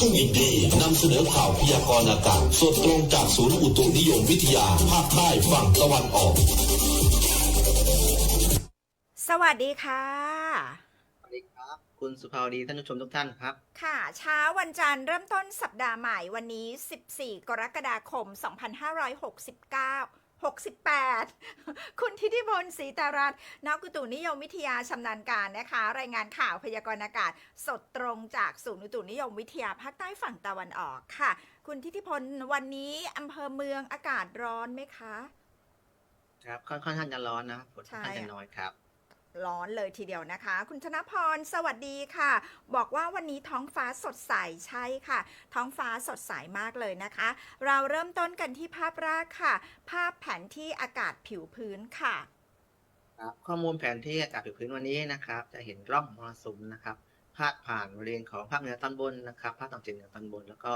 ทุ่งอินดี้นำเสนอข่าวพยากรณ์อากาศสดตรงจากศูนย์อุตุนิยมวิทยา ภาคใต้ฝั่งตะวันออก สวัสดีค่ะ สวัสดีครับ คุณสุภาวดีท่านผู้ชมทุกท่านครับ ค่ะ เช้าวันจันทร์เริ่มต้นสัปดาห์ใหม่วันนี้ 14 กรกฎาคม 2569 68 คุณทิติพลศรีตารัตน์นักอุตุนิยมวิทยาชำนาญการนะคะ รายงานข่าวพยากรณ์อากาศ สดตรงจากศูนย์อุตุนิยมวิทยาภาคใต้ฝั่งตะวันออกค่ะ คุณทิติพลวันนี้อำเภอเมืองอากาศร้อนไหมคะ ครับค่อนข้างจะร้อนนะครับฝนค่อนข้างจะน้อยครับ ร้อนเลยทีเดียวนะคะ คุณธนพรสวัสดีค่ะ บอกว่าวันนี้ท้องฟ้าสดใสใช่ค่ะ ท้องฟ้าสดใสมากเลยนะคะ เราเริ่มต้นกันที่ภาพแรกค่ะ ภาพแผนที่อากาศผิวพื้นค่ะครับข้อมูลแผนที่อากาศผิวพื้นวันนี้นะครับ จะเห็นร่องมรสุมนะครับพาดผ่านบริเวณของภาคเหนือตอนบนนะครับภาคตะวันออกเฉียงเหนือตอนบน แล้วก็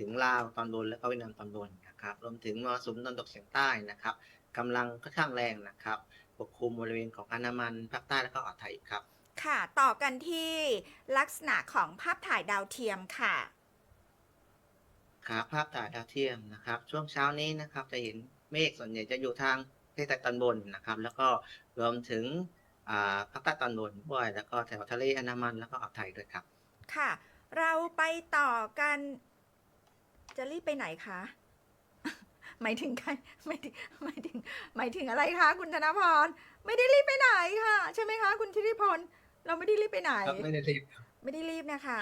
ถึงลาวตอนบนแล้วก็เวียดนามตอนบนนะครับรวมถึงมรสุมตะวันตกเฉียงใต้นะครับกำลังค่อนข้างแรงนะครับ ปกคลุมบริเวณของอันดามันภาคใต้แล้วก็อ่าวไทยครับ ค่ะ ต่อกันที่ลักษณะของภาพถ่ายดาวเทียมค่ะครับภาพถ่ายดาวเทียมนะครับ ช่วงเช้านี้นะครับจะเห็นเมฆส่วนใหญ่จะอยู่ทางประเทศไทยตอนบนนะครับ แล้วก็รวมถึงอ่าภาคใต้ตอนบนด้วยแล้วก็แถวทะเลอันดามันแล้วก็อ่าวไทยด้วยครับ ค่ะ เราไปต่อกันจะรีบไปไหนคะ หมายถึงใครหมายถึงหมายถึงหมายถึงอะไรคะคุณธนพร ไม่ได้รีบไปไหนค่ะ ใช่ไหมคะ คุณธิติพลเราไม่ได้รีบไปไหน ไม่ได้รีบ ไม่ได้รีบนะคะ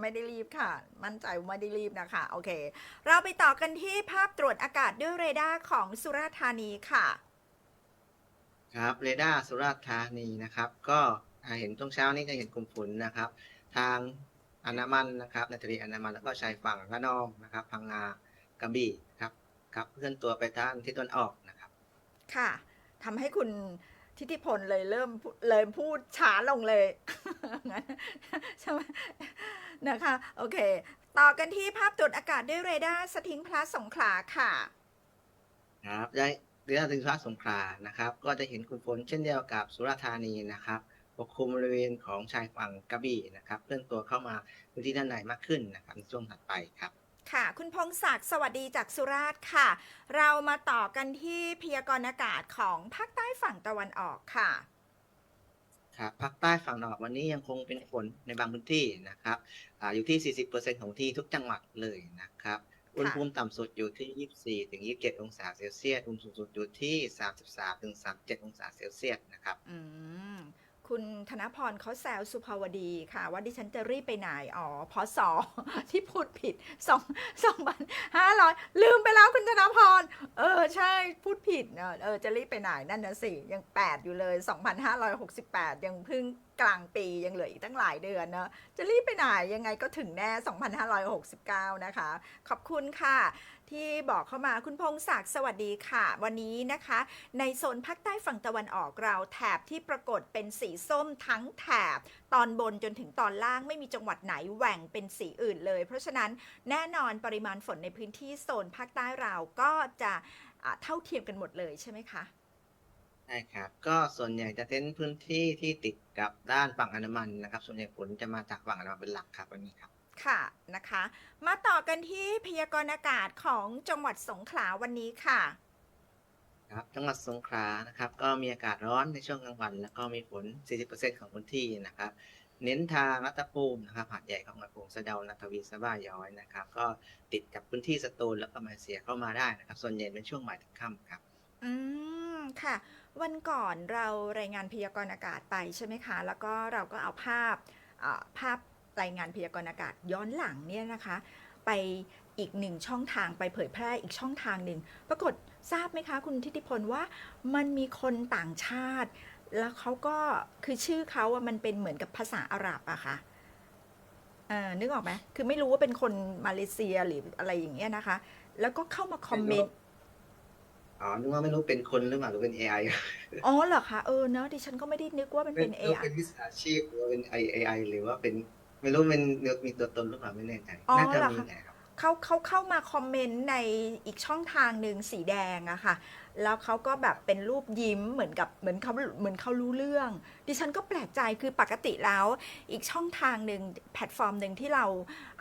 ไม่ได้รีบค่ะ มั่นใจว่าไม่ได้รีบนะคะ โอเค เราไปต่อกันที่ภาพตรวจอากาศด้วยเรดาร์ของสุราษฎร์ธานีค่ะ ครับเรดาร์สุราษฎร์ธานีนะครับ ก็อ่าเห็นช่วงเช้านี้จะเห็นกลุ่มฝนนะครับ ทางอันดามันนะครับในทะเลอันดามันแล้วก็ชายฝั่งระนองนะครับ พังงา กระบี่ครับครับเคลื่อนตัวไปทางทิศตะวันออกนะครับ ค่ะทำให้คุณทิติพลเลยเริ่มพูเลยพูดช้าลงเลยงั้นใช่ไหมนะคะ โอเค ต่อกันที่ภาพตรวจอากาศด้วยเรดาร์สถิงพลัสสงขลาค่ะ ครับได้เรือถึงสุราษฎร์สงขลานะครับ ก็จะเห็นกลุ่มฝนเช่นเดียวกับสุราษฎร์ธานีนะครับปกคลุมบริเวณของชายฝั่งกระบี่นะครับเคลื่อนตัวเข้ามาพื้นที่ด้านในมากขึ้นนะครับในช่วงถัดไปครับ ค่ะ คุณพงศักดิ์สวัสดีจากสุราษฎร์ค่ะ เรามาต่อกันที่พยากรณ์อากาศของภาคใต้ฝั่งตะวันออกค่ะครับภาคใต้ฝั่งตะวันออกวันนี้ยังคงเป็นฝนในบางพื้นที่นะครับอาอยู่ที่ 40%ของที่ทุกจังหวัดเลยนะครับอุณหภูมิต่ำสุดอยู่ที่ 24ถึง27 องศาเซลเซียส อุณหภูมิสูงสุดอยู่ที่ 33ถึง37 องศาเซลเซียสนะครับ อืม คุณธนพรเขาแซวสุภาวดีค่ะ ว่าดิฉันจะรีบไปไหน อ๋อพอสอที่พูดผิดสองสองพันห้าร้อยลืมไปแล้วคุณธนพร เออ ใช่พูดผิดเนอะเออจะรีบไปไหน นั่นนะสิ ยังแปดอยู่เลยสองพันห้าร้อยหกสิบแปดยังเพิ่งกลางปียังเหลืออีกตั้งหลายเดือนเนอะจะรีบไปไหนยังไงก็ถึงแน่ 2,569 นะคะ ขอบคุณค่ะ ที่บอกเข้ามาคุณพงศักดิ์สวัสดีค่ะ วันนี้นะคะ ในโซนภาคใต้ฝั่งตะวันออกเราแถบที่ปรากฏเป็นสีส้มทั้งแถบ ตอนบนจนถึงตอนล่างไม่มีจังหวัดไหนแหว่งเป็นสีอื่นเลย เพราะฉะนั้นแน่นอนปริมาณฝนในพื้นที่โซนภาคใต้เราก็จะอ่าเท่าเทียมกันหมดเลยใช่ไหมคะใช่ครับ ก็ส่วนใหญ่จะเน้นพื้นที่ที่ติดกับด้านฝั่งอันดามันนะครับ ส่วนใหญ่ฝนจะมาจากฝั่งอันดามันเป็นหลักครับวันนี้ครับ ค่ะนะคะ มาต่อกันที่พยากรณ์อากาศของจังหวัดสงขลาวันนี้ค่ะ ครับจังหวัดสงขลานะครับ ก็มีอากาศร้อนในช่วงกลางวัน แล้วก็มีฝน 40%ของพื้นที่นะครับ เน้นทางรัตภูมินะครับหาดใหญ่ของกระพงสะเดานาทวีสะบ้าย้อยนะครับ ก็ติดกับพื้นที่สตูลแล้วก็มาเลเซียเข้ามาได้นะครับ ส่วนใหญ่เป็นช่วงบ่ายถึงค่ำครับ อืมค่ะ วันก่อนเรารายงานพยากรณ์อากาศไปใช่ไหมคะ แล้วก็เราก็เอาภาพอ่าภาพ รายงานพยากรณ์อากาศย้อนหลังเนี่ยนะคะ ไปอีกหนึ่งช่องทางไปเผยแพร่อีกช่องทางหนึ่ง ปรากฏทราบไหมคะคุณทิติพลว่ามันมีคนต่างชาติ แล้วเขาก็คือชื่อเขาอะมันเป็นเหมือนกับภาษาอาหรับอะค่ะเออนึกออกไหมคือไม่รู้ว่าเป็นคนมาเลเซียหรืออะไรอย่างเงี้ยนะคะ แล้วก็เข้ามาคอมเมนต์อ๋อ นึกว่าไม่รู้เป็นคนหรือเปล่าหรือเป็น AI อ๋อเหรอคะ เออเนอะดิฉันก็ไม่ได้นึกว่ามันเป็นไม่รู้ AI เป็นวิชาชีพหรือว่าเป็น AI หรือว่าเป็น ไม่รู้เป็นมีตัวตนหรือเปล่าไม่แน่ใจอ๋อน่าจะเหรอมีคะแหละครับ เขาเขาเข้ามาคอมเมนต์ในอีกช่องทางหนึ่งสีแดงอะค่ะ แล้วเขาก็แบบเป็นรูปยิ้มเหมือนกับเหมือนเขาเหมือนเขารู้เรื่อง ดิฉันก็แปลกใจคือปกติแล้ว อีกช่องทางหนึ่งแพลตฟอร์มหนึ่งที่เรา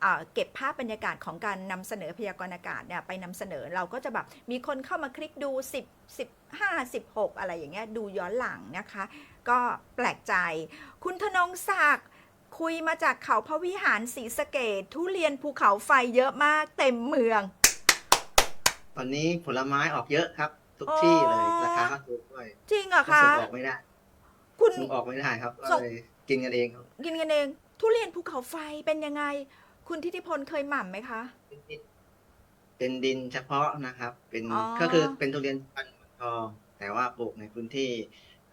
เอ่อเก็บภาพบรรยากาศของการนำเสนอพยากรณ์อากาศเนี่ยไปนำเสนอเราก็จะแบบมีคนเข้ามาคลิกดู 10 15 16 อะไรอย่างเงี้ยดูย้อนหลังนะคะ ก็แปลกใจ คุณธนงศักดิ์ คุยมาจากเขาพระวิหารศรีสะเกดทุเรียนภูเขาไฟเยอะมากเต็มเมือง ตอนนี้ผลไม้ออกเยอะครับ ทุกที่เลยอ๋อราคาก็ถูกด้วยจริงเหรอก็คะส่งออกไม่ได้ คุณส่งออกไม่ได้ครับก็ส่งเลยกินกันเองครับ กินกันเอง ทุเรียนภูเขาไฟเป็นยังไง คุณทิติพลเคยหม่ำไหมคะ เป็นดินเฉพาะนะครับ เป็นอ๋อก็คือเป็นทุเรียนพันธุ์หมอนทองแต่ว่าปลูกในพื้นที่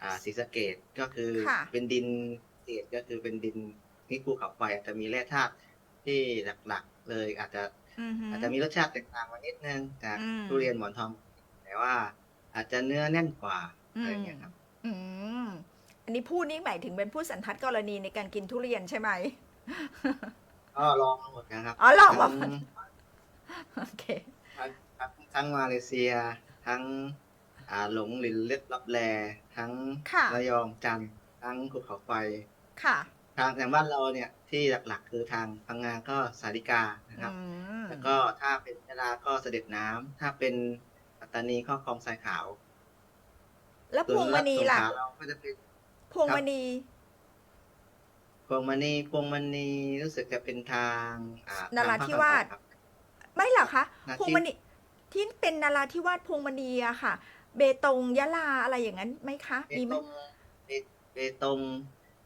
อ่าศรีสะเกดก็คือค่ะเป็นดินเกดก็คือเป็นดิน ที่ภูเขาไฟอาจจะมีแร่ธาตุที่หลักๆ เลยอาจจะอือหืออาจจะมีรสชาติแตกต่างกันนิดนึงจากอืมทุเรียนหมอนทอง แต่ว่าอาจจะเนื้อแน่นกว่าอืมอะไรอย่างเงี้ยครับอืมอันนี้พูดนี่หมายถึงเป็นผู้สันทัดกรณีในการกินทุเรียนใช่ไหมก็ลองมาหมดนะครับอ๋อลองมาทั้งโอเคทั้งทั้งทั้งมาเลเซีย ทั้งอ่าหลงหลินเล็บรับแลทั้งค่ะระยองจันทร์ทั้งภูเขาไฟค่ะ ทางอย่างบ้านเราเนี่ยที่หลักๆ คือทางพังงาก็สาริกานะครับอืมแล้วก็ถ้าเป็นยะลาก็เสด็จน้ำถ้าเป็นปัตตานีก็คลองทรายขาว แล้วพวงมณีส่วนล่ะสงขลาเราก็จะเป็นพวงมณีพวงมณีพวงมณีรู้สึกจะเป็นทางอ่านราธิวาสทงภคตะวันออกครับไม่เหรอคะนาทีพวงมณีที่เป็นนาราธิวาสพวงมณีอะค่ะ เบตงยะลาอะไรอย่างนั้นไหมคะเบมีไหมตงเบเบตง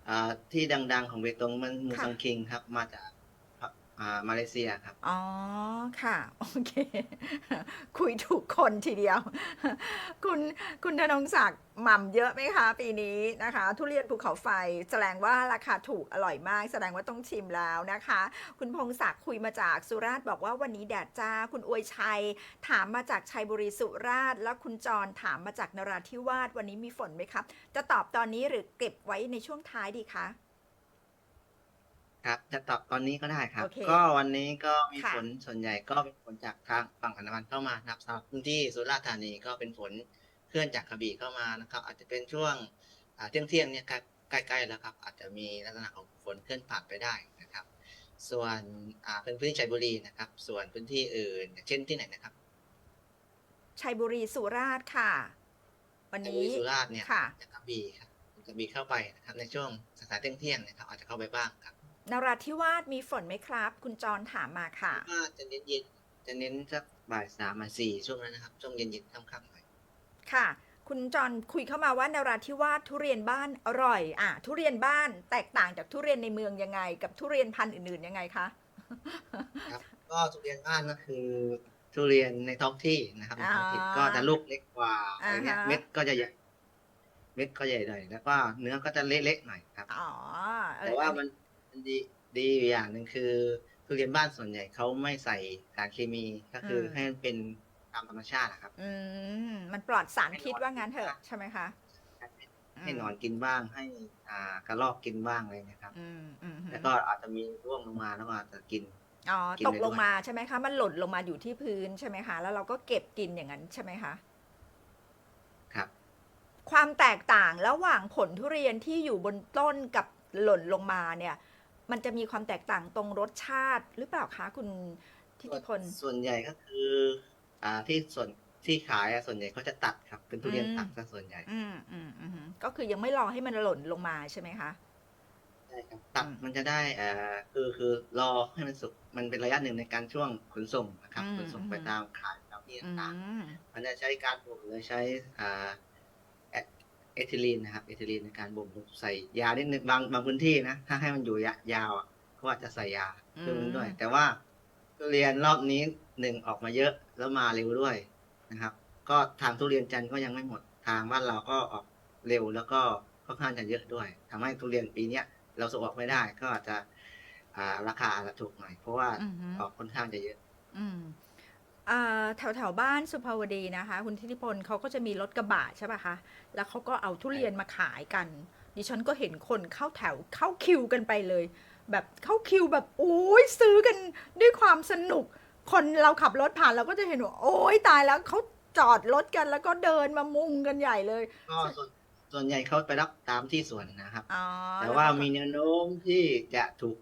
อ่าที่ดัง ๆ ของเบตงมันมูซังคิงครับ มาจาก อ่ามาเลเซียครับ อ๋อ ค่ะ โอเค คุยถูกคนทีเดียว คุณคุณธนงศักดิ์หม่ำเยอะไหมคะ ปีนี้นะคะ ทุเรียนภูเขาไฟ แสดงว่าราคาถูกอร่อยมาก แสดงว่าต้องชิมแล้วนะคะ คุณพงศักดิ์คุยมาจากสุราษฎร์บอกว่าวันนี้แดดจ้า คุณอวยชัย ถามมาจากชัยบุรีสุราษฎร์แล้วคุณจรถามมาจากนราธิวาสวันนี้มีฝนไหมครับ จะตอบตอนนี้หรือเก็บไว้ในช่วงท้ายดีคะ ครับจะตอบตอนนี้ก็ได้ครับโอเคก็วันนี้ก็มีค่ะ ฝนส่วนใหญ่ก็เป็นฝนจากทางฝั่งอันดามันเข้ามานะครับสำหรับพื้นที่สุราษฎร์ธานีก็เป็นฝนเคลื่อนจากกระบี่เข้ามานะครับ อาจจะเป็นช่วงอ่าเที่ยงเที่ยงๆเนี่ยใกล้ใกล้ๆแล้วครับ อาจจะมีลักษณะของฝนเคลื่อนผ่านไปได้นะครับ ส่วนอ่าเป็นพื้นที่ชัยบุรีนะครับ ส่วนพื้นที่อื่นอย่างเช่นที่ไหนนะครับ ชัยบุรีสุราษฎร์ค่ะ วันชัยบุนี้รีสุราษฎร์เนี่ย ค่ะ จากกระบี่ครับกระบี่เข้าไปนะครับในช่วงสายๆเที่ยงเที่ยงๆนะครับอาจจะเข้าไปบ้างครับ นราธิวาสมีฝนไหมครับ คุณจรถามมาค่ะว่าจะเน้นเย็นจะเน้นสักบ่ายสามบ่ายสี่ช่วงนั้นนะครับ ช่วงเย็นๆค่ำๆหน่อยค่ะ คุณจรคุยเข้ามาว่านราธิวาสทุเรียนบ้านอร่อย อะ ทุเรียนบ้านแตกต่างจากทุเรียนในเมืองยังไง กับทุเรียนพันธุ์อื่นๆยังไงคะครับ ก็ทุเรียนบ้านก็คือทุเรียนในท้องที่นะครับในท้องถิ่นอ่าก็จะลูกเล็กกว่าอะไรเงี้ยอ่าฮะเม็ดก็จะใหญ่เม็ดก็ใหญ่หน่อยแล้วก็เนื้อก็จะเละๆหน่อยครับอ๋อเออแต่ว่ามันมัน ดีดีอยู่อย่างหนึ่งคือทุเรียนบ้านส่วนใหญ่เขาไม่ใส่สารเคมีก็คือให้มันเป็นตามธรรมชาตินะครับ อืมมันปลอดสารพิษว่างั้นเถอะใช่ไหมคะให้หนอนกินบ้างให้ อ่ากระรอกกินบ้างอะไรนะครับ อืมอืมอืมแล้วก็อาจจะมีร่วงลงมาแล้วก็อาจจะกินอ๋อกินตกได้ลด้งวยมาใช่ไหมคะ มันหล่นลงมาอยู่ที่พื้นใช่ไหมคะ แล้วเราก็เก็บกินอย่างนั้นใช่ไหมคะครับ ความแตกต่างระหว่างผลทุเรียนที่อยู่บนต้นกับหล่นลงมาเนี่ย มันจะมีความแตกต่างตรงรสชาติหรือเปล่าคะคุณทิติพล ส่วนใหญ่ก็คือ อ่าที่ส่วนที่ขายอะส่วนใหญ่เขาจะตัดครับ เป็นทุเรียนอืมตัดซะส่วนใหญ่ อืมอืมอืมก็คือยังไม่รอให้มันหล่นลงมาใช่ไหมคะใช่ครับตัดอืมมันจะได้เอ่อคือคือรอให้มันสุกมันเป็นระยะหนึ่งในการช่วงขนส่งนะครับอืมขนส่งไปอืมตามขายตามที่อืต่างมๆมันจะใช้การบ่มหรือใช้อ่าเอ เอทิลีนนะครับเอทิลีนในการบ่มใส่ยานิดนึงบางบางพื้นที่นะ ถ้าให้มันอยู่ยะยาวอะเขาอาจจะใส่ยาเพิ่มด้วย แต่ว่าทุเรียนรอบนี้หนึ่งออกมาเยอะแล้วมาเร็วด้วยนะครับ ก็ทางทุเรียนจันทร์ก็ยังไม่หมดทางบ้านเราก็ออกเร็วแล้วก็ค่อนข้างจะเยอะด้วยทำให้ทุเรียนปีเนี้ยเราส่งออกไม่ได้ก็อาจจะอ่าราคาอาจจะถูกหน่อยเพราะว่าอือฮึออกค่อนข้างจะเยอะ อืมอ่า แถวแถวๆบ้านสุภาวดีนะคะ คุณทิติพลเขาก็จะมีรถกระบะใช่ป่ะคะแล้วเขาก็เอาทุเรียนมาขายกัน ดิฉันก็เห็นคนเข้าแถวเข้าคิวกันไปเลย แบบเข้าคิวแบบโอ้ยซื้อกันด้วยความสนุก คนเราขับรถผ่านเราก็จะเห็นว่าโอ๊ยตายแล้วเขาจอดรถกันแล้วก็เดินมามุงกันใหญ่เลยก็ส่วนส่วนใหญ่เขาไปรับตามที่สวนนะครับ อ๋อแต่ว่ามีแนวโน้มที่จะถูก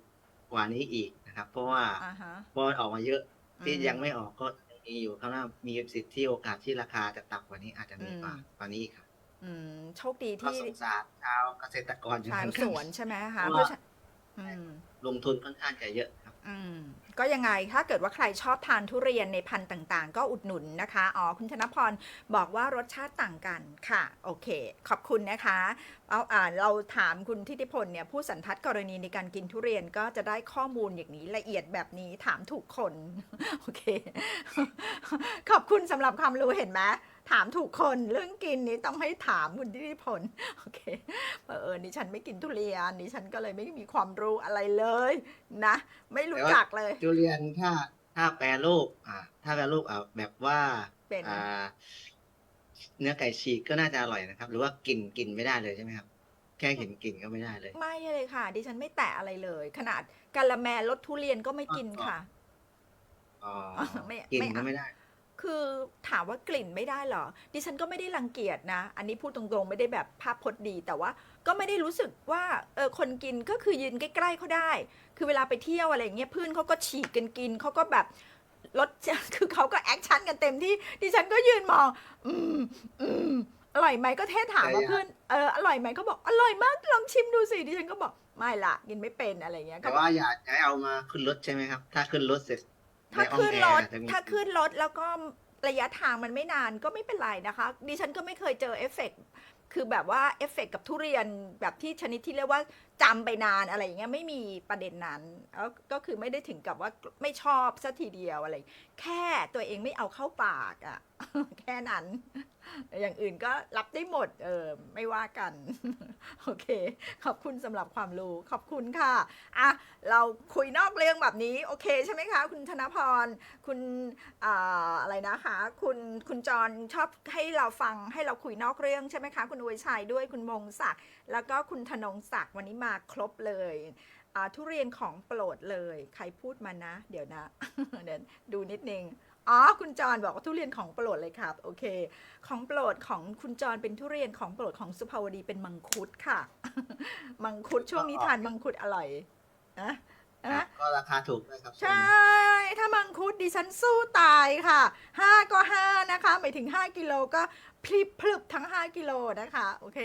กว่านี้อีกนะครับ เพราะว่าอ่าฮะบอลออกมาเยอะที่อืมยังไม่ออกก็ มีอยู่ข้างหน้ามีสิทธิ์ที่โอกาสที่ราคาจะต่ำกว่านี้อาจจะมีอืมกว่ากว่านี้อีกครับอืมโชคดีก็ที่สงสารชาวเกษตรกรอยู่ชาวเหมือนสกันวนใช่ไหมคะเพเพราะราะว่าฉะอืมลงทุนค่อนข้างจะเยอะครับ อืมก็ยังไงถ้าเกิดว่าใครชอบทานทุเรียนในพันธุ์ต่างๆ ก็อุดหนุนนะคะ อ๋อ คุณธนพรบอกว่ารสชาติต่างกันค่ะ โอเค ขอบคุณนะคะเอาอ่าเราถามคุณทิติพลเนี่ยผู้สันทัดกรณีในการกินทุเรียนก็จะได้ข้อมูลอย่างนี้ละเอียดแบบนี้ถามถูกคน โอเค ขอบคุณสำหรับความรู้เห็นไหม ถามถูกคนเรื่องกินนี้ต้องให้ถามคุณทิติพลโอเคเออดิฉันไม่กินทุเรียนดิฉันก็เลยไม่มีความรู้อะไรเลย นะ ไม่รู้จักเลยทุเรียนถ้าถ้าแปรรูปอ่า ถ้าแปรรูปเอาแบบว่าเป็นอ่า เนื้อไก่ฉีกก็น่าจะอร่อยนะครับ หรือว่ากลิ่นกลิ่นไม่ได้เลยใช่ไหมครับแค่เห็นกลิ่นก็ไม่ได้เลย ไม่เลยค่ะ ดิฉันไม่แตะอะไรเลย ขนาดกาละแมรสทุเรียนก็ไม่กินค่ะอ๋อไม่กลิ่นไม่ก็ไม่ได้ คือถามว่ากลิ่นไม่ได้เหรอ ดิฉันก็ไม่ได้รังเกียจนะ อันนี้พูดตรงๆ ไม่ได้แบบภาพพจน์ดี แต่ว่าก็ไม่ได้รู้สึกว่าเออคนกินก็คือยืนใกล้ๆเขาได้ คือเวลาไปเที่ยวอะไรอย่างเงี้ยเพื่อนเขาก็ฉีกกันกินเขาก็แบบรถคือเขาก็แอคชั่นกันเต็มที่ ดิฉันก็ยืนมอง อืมอืมอร่อยไหมก็เทศถามว่าแต่อย่าเพื่อนเอออร่อยไหมเขาบอกอร่อยมากลองชิมดูสิดิฉันก็บอกไม่ละกินไม่เป็นอะไรอย่างเงี้ยแต่เขาบอกว่าอย่าอย่าให้เอามาขึ้นรถใช่ไหมครับ ถ้าขึ้นรถเสร็จ ถ้าในห้องขึ้นแอรร์ถจะมีถ้าขึ้นรถแล้วก็ระยะทางมันไม่นานก็ไม่เป็นไรนะคะ ดิฉันก็ไม่เคยเจอเอฟเฟกต์คือแบบว่าเอฟเฟกต์กับทุเรียนแบบที่ชนิดที่เรียกว่าจำไปนานอะไรอย่างเงี้ยไม่มีประเด็นนั้นแล้วก็คือไม่ได้ถึงกับว่าไม่ชอบซะทีเดียวอะไร แค่ตัวเองไม่เอาเข้าปากอะ่ะ แค่นั้น อย่างอื่นก็รับได้หมด เออไม่ว่ากัน โอเค ขอบคุณสำหรับความรู้ ขอบคุณค่ะ อะ เราคุยนอกเรื่องแบบนี้ โอเคใช่ไหมคะ คุณธนพร คุณอ่าอะไรนะคะ คุณคุณจรชอบให้เราฟังให้เราคุยนอกเรื่องใช่ไหมคะ คุณอวยชัยด้วยคุณมงศักดิ์แล้วก็คุณธนงศักดิ์วันนี้มาครบเลยอ่าทุเรียนของโปรดเลย ใครพูดมานะ เดี๋ยวนะ เดี๋ยวดูนิดนึง อ๋อ คุณจรบอกว่าทุเรียนของโปรดเลยครับ โอเค ของโปรดของคุณจรเป็นทุเรียนของโปรดของสุภาวดีเป็นมังคุดค่ะ มังคุดช่วงนี้ทานมังคุดอร่อยนะนะก็ราคาถูกด้วยครับ ใช่ ถ้ามังคุดดิฉันสู้ตายค่ะห้าก็ห้านะคะ หมายถึง 5 กิโลก็พลิบพลึบทั้ง 5 กิโลนะคะ โอเค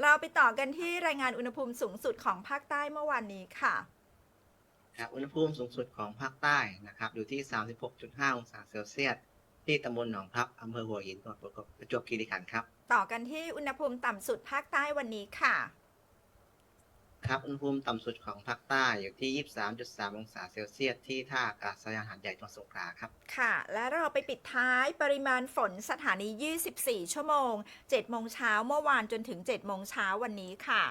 เราไปต่อกันที่รายงานอุณหภูมิสูงสุดของภาคใต้เมื่อวานนี้ค่ะครับอุณหภูมิสูงสุดของภาคใต้นะครับอยู่ที่ 36.5 องศาเซลเซียส ที่ตำบลหนองพลับอำเภอหัวหินจังหวัดประจวบคีรีขันธ์ครับ ต่อกันที่อุณหภูมิต่ำสุดภาคใต้วันนี้ค่ะ ครับอุณหภูมิต่ำสุดของภาคใต้อยู่ที่ 23.3 องศาเซลเซียส ที่ท่าอากาศยานหาดใหญ่จังหวัดสงขลาครับ ค่ะ และเราไปปิดท้ายปริมาณฝนสถานี 24 ชั่วโมง 7 โมงเช้าเมื่อวานจนถึง 7 โมงเช้าวันนี้ค่ะ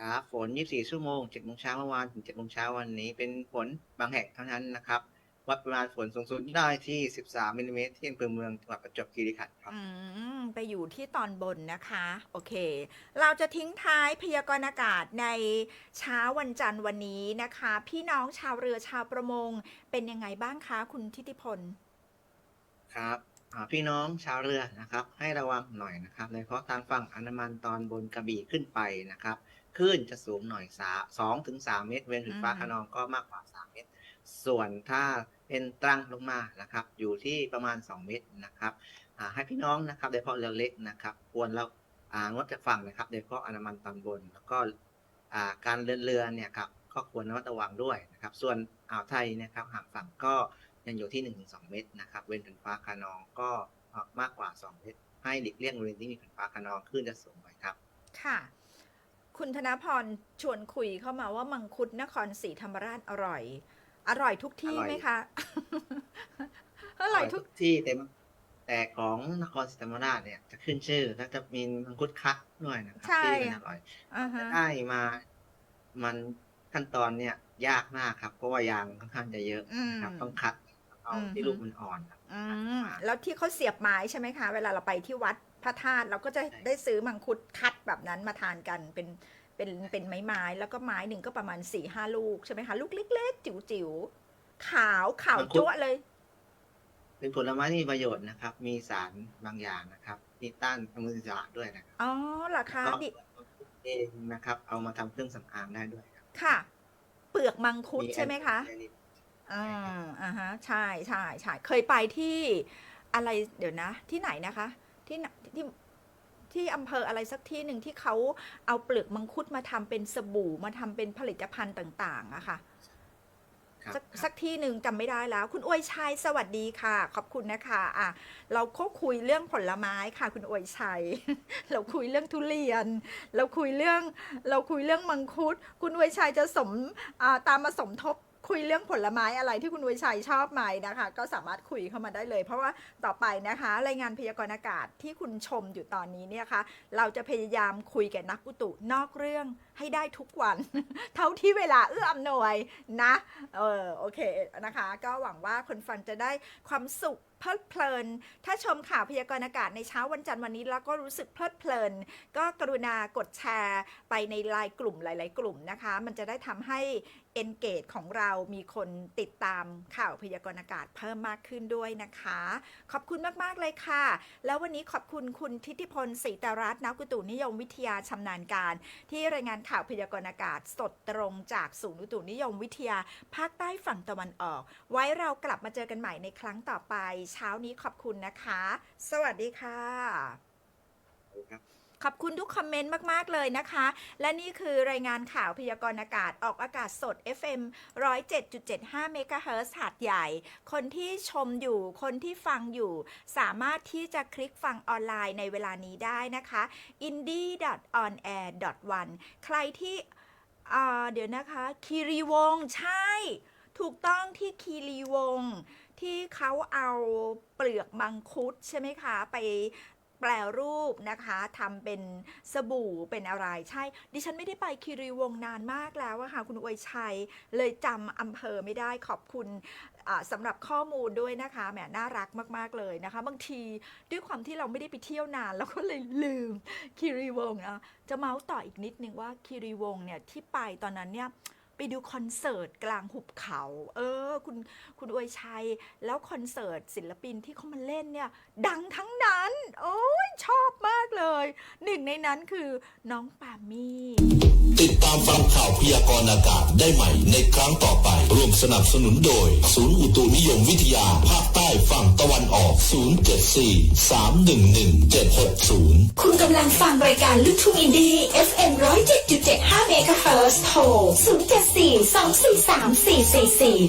ครับ ฝน 24 ชั่วโมง 7 โมงเช้าเมื่อวานถึง 7 โมงเช้าวันนี้ เป็นฝนบางแห่งเท่านั้นนะครับ วัดปริมาณฝนสูงสุดได้ที่ 13มิลลิเมตรที่อำเภอเมืองจังหวัดประจวบคีรีขันธ์ครับ อืม ไปอยู่ที่ตอนบนนะคะ โอเค เราจะทิ้งท้ายพยากรณ์อากาศในเช้าวันจันทร์วันนี้นะคะ พี่น้องชาวเรือชาวประมง เป็นยังไงบ้างคะคุณทิติพล ครับอ่าพี่น้องชาวเรือนะครับ ให้ระวังหน่อยนะครับโดยเฉพาะทางฝั่งอันดามันตอนบนกระบี่ขึ้นไปนะครับ คลื่นจะสูงหน่อยสาสองถึงสามเมตร เว้นถึงฟ้าอืมคะนองก็มากกว่าสามเมตร ส่วนถ้าเป็นตรังลงมานะครับ อยู่ที่ประมาณสองเมตรนะครับอ่าให้พี่น้องนะครับโดยเฉพาะเรือเล็กนะครับ ควรเราอ่างดจากฝั่งนะครับโดยเฉพาะอันดามันตอนบน แล้วก็อ่าการเดินเรือเนี่ยครับก็ควรระมัดระวังด้วยนะครับ ส่วนอ่าวไทยเนะครับห่างฝั่งก็ยังอยู่ที่1-2 เมตรนะครับ เว้นฝนฟ้าคะนองก็มากกว่า 2 เมตร ให้หลีกเลี่ยงบริเวณที่มีฝนฟ้าคะนองคลื่นจะสูงหน่อยครับ ค่ะ คุณธนพรชวนคุยเข้ามาว่ามังคุดนครศรีธรรมราชอร่อย อร่อยทุกที่อร่อยไหมคะ อร่อยทุกที่เต็มแต่ของนครศรีธรรมราชเนี่ยจะขึ้นชื่อแล้วจะมีมังคุดคัดด้วยนะครับใช่ที่มันอร่อยอ่าฮะได้มา มันขั้นตอนเนี่ย ยากมากครับ เพราะว่ายางค่อนข้างจะเยอะอืมนะครับ ต้องคัดเอาอืมที่ลูกมันอ่อนครับอืมแล้วที่เขาเสียบไม้ใช่ไหมคะ เวลาเราไปที่วัด พระธาตุเราก็จะใช่ได้ซื้อมังคุดคัดแบบนั้นมาทานกันเป็นเป็นเป็นไม้ไม้ๆแล้วก็ไม้หนึ่งก็ประมาณ4ี่ห้าลูกใช่ไหมคะลูกเล็ก ๆ จิ๋วๆขาวขาวมังคุดจั๊วะเลย เป็นผลไม้ที่มีประโยชน์นะครับ มีสารบางอย่างนะครับมีต้านอนุมูลอิสระด้วยนะครับอ๋อเหรอคะก็ดิเองนะครับ เอามาทำเครื่องสำอางได้ด้วยครับค่ะ เปลือกมังคุดใช่ไหมคะแอนตี้อ่าอ่าฮะใช่ใช่ใช่เคยไปที่อะไรเดี๋ยวนะ ที่ไหนนะคะ ที่ไหนที่ที่อำเภออะไรสักที่หนึ่งที่เขาเอาเปลือกมังคุดมาทำเป็นสบู่มาทำเป็นผลิตภัณฑ์ต่างๆอะค่ะครับสักสักที่หนึ่งจำไม่ได้แล้ว คุณอวยชัยสวัสดีค่ะ ขอบคุณนะคะอะเราก็คุยเรื่องผลไม้ค่ะ คุณอวยชัย เราคุยเรื่องทุเรียน เราคุยเรื่องเราคุยเรื่องมังคุด คุณอวยชัยจะสมอ่าตามมาสมทบ คุยเรื่องผลไม้อะไรที่คุณวยชัยชอบไหมนะคะ ก็สามารถคุยเข้ามาได้เลย เพราะว่าต่อไปนะคะ รายงานพยากรณ์อากาศที่คุณชมอยู่ตอนนี้เนี่ยค่ะเราจะพยายามคุยกับนักอุตุนอกเรื่องให้ได้ทุกวัน เท่าที่เวลาเอื้ออำนวยนะเออโอเคนะคะ ก็หวังว่าคนฟังจะได้ความสุข เพลิดเพลิน ถ้าชมข่าวพยากรณ์อากาศในเช้าวันจันทร์วันนี้แล้วก็รู้สึกเพลิดเพลิน ก็กรุณากดแชร์ไปในไลน์กลุ่มหลาย ๆ กลุ่มนะคะ มันจะได้ทำให้ engage ของเรามีคนติดตามข่าวพยากรณ์อากาศเพิ่มมากขึ้นด้วยนะคะ ขอบคุณมาก ๆ เลยค่ะ แล้ววันนี้ขอบคุณคุณทิติพลศรีตรัตน์นักอุตุนิยมวิทยาชำนาญการ ที่รายงานข่าวพยากรณ์อากาศสดตรงจากศูนย์อุตุนิยมวิทยา ภาคใต้ฝั่งตะวันออก ไว้เรากลับมาเจอกันใหม่ในครั้งต่อไปเช้านี้ขอบคุณนะคะ สวัสดีค่ะครับขอบคุณทุกคอมเมนต์มาก ๆ เลยนะคะ และนี่คือรายงานข่าวพยากรณ์อากาศออกอากาศสด FM 107.75เมกะเฮิรตซ์หาดใหญ่ คนที่ชมอยู่ คนที่ฟังอยู่ สามารถที่จะคลิกฟังออนไลน์ในเวลานี้ได้นะคะ indie.onair.one ใครที่อ่าเดี๋ยวนะคะคีรีวงศ์ใช่ ถูกต้องที่คีรีวงศ์ ที่เขาเอาเปลือกมังคุดใช่ไหมคะไปแปลรูปนะคะทำเป็นสบู่เป็นอะไรใช่ ดิฉันไม่ได้ไปคีรีวงนานมากแล้วอะค่ะคุณอวยชัย เลยจำอำเภอไม่ได้ขอบคุณอ่าสำหรับข้อมูลด้วยนะคะแหมน่ารักมาก ๆ เลยนะคะ บางทีด้วยความที่เราไม่ได้ไปเที่ยวนานเราก็เลยลืมคีรีวงนะจะเมาส์ต่ออีกนิดนึงว่าคีรีวงเนี่ยที่ไปตอนนั้นเนี่ย ไปดูคอนเสิร์ตกลางหุบเขา เออ คุณคุณอวยชัย แล้วคอนเสิร์ตศิลปินที่เขามาเล่นเนี่ย ดังทั้งนั้น โอ้ยชอบมากเลย หนึ่งในนั้นคือน้องปามี่ติดตามฟังข่าวพยากรณ์อากาศได้ใหม่ในครั้งต่อไป ร่วมสนับสนุนโดย ศูนย์อุตุนิยมวิทยาภาค ฝั่งตะวันออก 074 311 760 คุณกำลังฟังรายการลูกทุ่งอินดี้ FM 107.75เมกะเฮิรตซ์โทร 074 243 444